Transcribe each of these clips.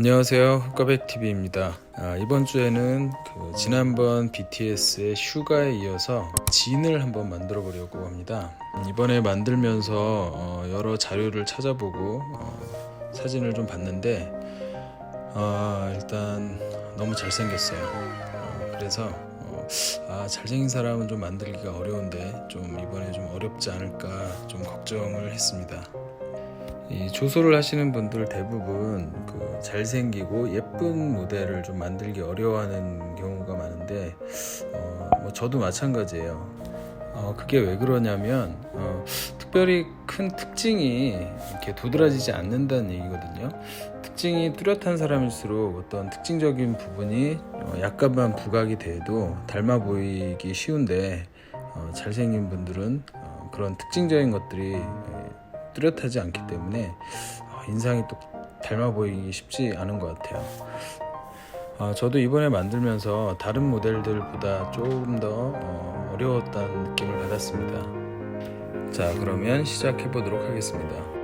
안녕하세요. 흑과백 TV입니다. 아, 이번 주에는 그 지난번 BTS의 슈가에 이어서 진을 한번 만들어 보려고 합니다. 음, 이번에 만들면서 어, 여러 자료를 찾아보고 어, 사진을 좀 봤는데 아, 일단 너무 잘생겼어요. 어, 그래서 어, 아, 잘생긴 사람은 좀 만들기가 어려운데 좀 이번에 좀 어렵지 않을까 좀 걱정을 했습니다. 이 조소를 하시는 분들 대부분 그 잘생기고 예쁜 모델을 좀 만들기 어려워하는 경우가 많은데 어, 뭐 저도 마찬가지예요. 어, 그게 왜 그러냐면 어, 특별히 큰 특징이 이렇게 도드라지지 않는다는 얘기거든요. 특징이 뚜렷한 사람일수록 어떤 특징적인 부분이 어, 약간만 부각이 돼도 닮아 보이기 쉬운데 어, 잘생긴 분들은 어, 그런 특징적인 것들이 에, 뚜렷하지 않기 때문에 어, 인상이 또 닮아 보이기 쉽지 않은 것 같아요. 아, 저도 이번에 만들면서 다른 모델들보다 조금 더 어, 어려웠다는 느낌을 받았습니다. 자, 그러면 시작해 보도록 하겠습니다.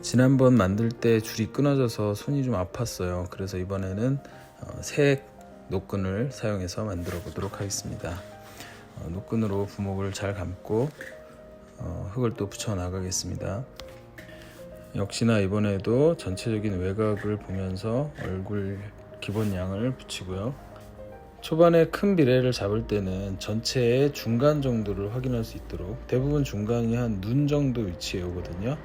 지난번 만들 때 줄이 끊어져서 손이 좀 아팠어요. 그래서 이번에는 어, 새 노끈을 사용해서 만들어 보도록 하겠습니다. 어, 노끈으로 부목을 잘 감고 어, 흙을 또 붙여 나가겠습니다. 역시나 이번에도 전체적인 외곽을 보면서 얼굴 기본 양을 붙이고요. 초반에 큰 비례를 잡을 때는 전체의 중간 정도를 확인할 수 있도록 대부분 중간이 한 눈 정도 위치에 오거든요.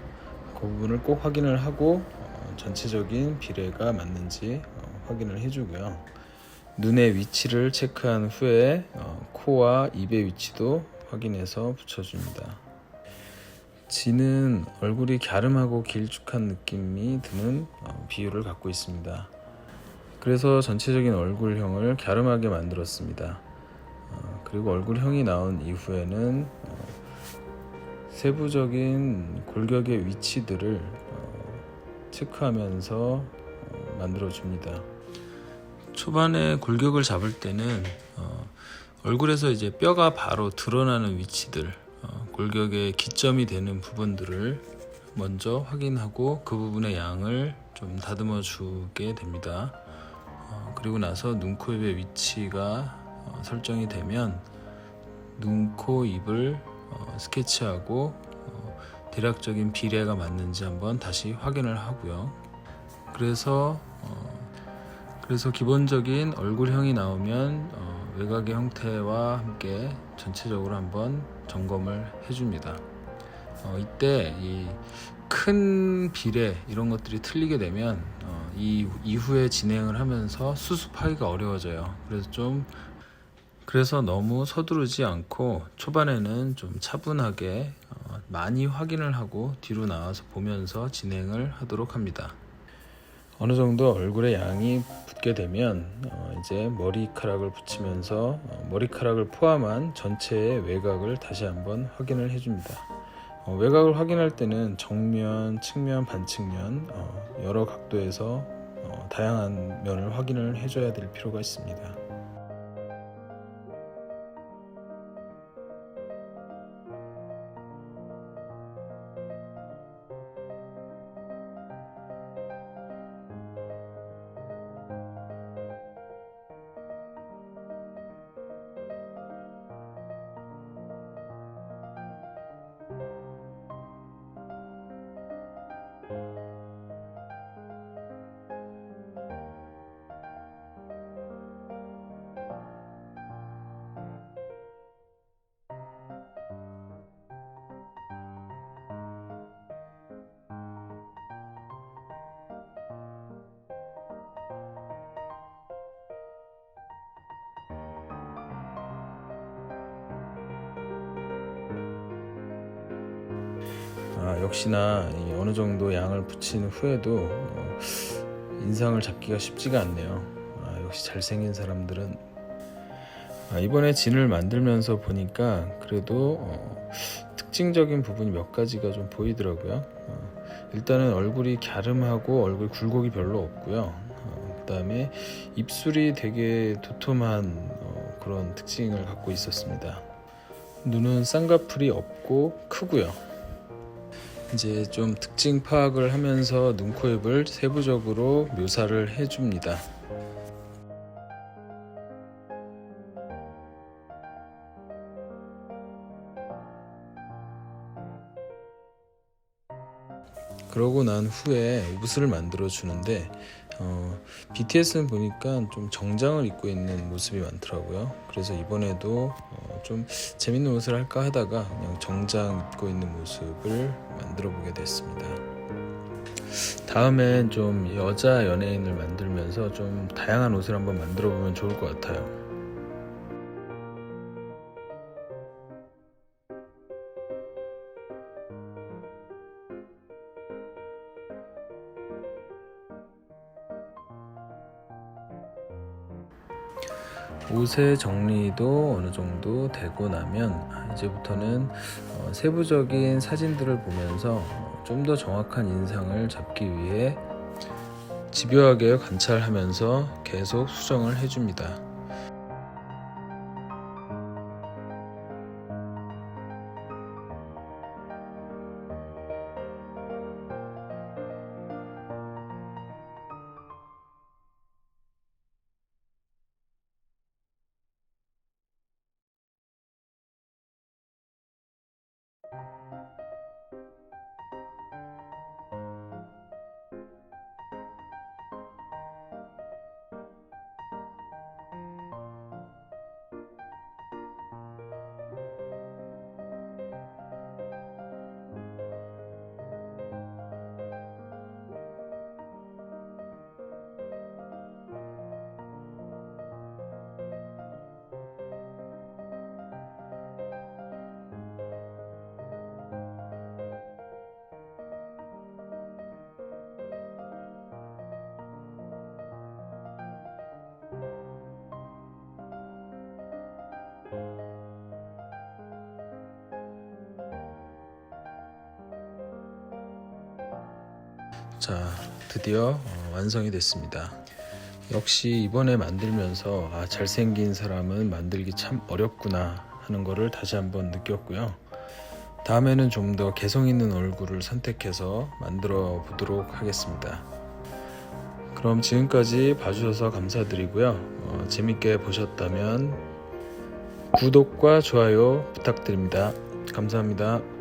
그 부분을 꼭 확인을 하고 어, 전체적인 비례가 맞는지 어, 확인을 해주고요. 눈의 위치를 체크한 후에 어, 코와 입의 위치도 확인해서 붙여줍니다. 지는 얼굴이 갸름하고 길쭉한 느낌이 드는 어, 비율을 갖고 있습니다. 그래서 전체적인 얼굴형을 갸름하게 만들었습니다. 어, 그리고 얼굴형이 나온 이후에는 어, 세부적인 골격의 위치들을 어, 체크하면서 어, 만들어 줍니다. 초반에 골격을 잡을 때는 어, 얼굴에서 이제 뼈가 바로 드러나는 위치들, 어, 골격의 기점이 되는 부분들을 먼저 확인하고 그 부분의 양을 좀 다듬어 주게 됩니다. 어, 그리고 나서 눈, 코, 입의 위치가 어, 설정이 되면 눈, 코, 입을 어, 스케치하고 어, 대략적인 비례가 맞는지 한번 다시 확인을 하고요. 그래서 어, 그래서 기본적인 얼굴형이 나오면 어, 외곽의 형태와 함께 전체적으로 한번 점검을 해줍니다. 어, 이때 이 큰 비례 이런 것들이 틀리게 되면 어, 이 이후에 진행을 하면서 수습하기가 어려워져요. 그래서 좀 그래서 너무 서두르지 않고 초반에는 좀 차분하게 어, 많이 확인을 하고 뒤로 나와서 보면서 진행을 하도록 합니다. 어느 정도 얼굴에 양이 붙게 되면 어, 이제 머리카락을 붙이면서 어, 머리카락을 포함한 전체의 외곽을 다시 한번 확인을 해줍니다. 어, 외곽을 확인할 때는 정면, 측면, 반측면 어, 여러 각도에서 어, 다양한 면을 확인을 해줘야 될 필요가 있습니다. 아, 역시나 이 어느 정도 양을 붙인 후에도 어, 인상을 잡기가 쉽지가 않네요. 아, 역시 잘생긴 사람들은 아, 이번에 진을 만들면서 보니까 그래도 어, 특징적인 부분이 몇 가지가 좀 보이더라고요. 어, 일단은 얼굴이 갸름하고 얼굴 굴곡이 별로 없고요. 어, 그다음에 입술이 되게 도톰한 어, 그런 특징을 갖고 있었습니다. 눈은 쌍꺼풀이 없고 크고요. 이제 좀 특징 파악을 하면서 눈, 코, 입을 세부적으로 묘사를 해줍니다. 그러고 난 후에 옷을 만들어 주는데 어, BTS는 보니까 좀 정장을 입고 있는 모습이 많더라고요. 그래서 이번에도 어, 좀 재밌는 옷을 할까 하다가 그냥 정장 입고 있는 모습을 만들어 보게 됐습니다. 다음엔 좀 여자 연예인을 만들면서 좀 다양한 옷을 한번 만들어 보면 좋을 것 같아요. 옷의 정리도 어느 정도 되고 나면 이제부터는 어, 세부적인 사진들을 보면서 좀 더 정확한 인상을 잡기 위해 집요하게 관찰하면서 계속 수정을 해줍니다. 자, 드디어 어, 완성이 됐습니다. 역시 이번에 만들면서 아, 잘생긴 사람은 만들기 참 어렵구나 하는 거를 다시 한번 느꼈고요. 다음에는 좀 더 개성 있는 얼굴을 선택해서 만들어 보도록 하겠습니다. 그럼 지금까지 봐주셔서 감사드리고요. 어, 재밌게 보셨다면 구독과 좋아요 부탁드립니다. 감사합니다.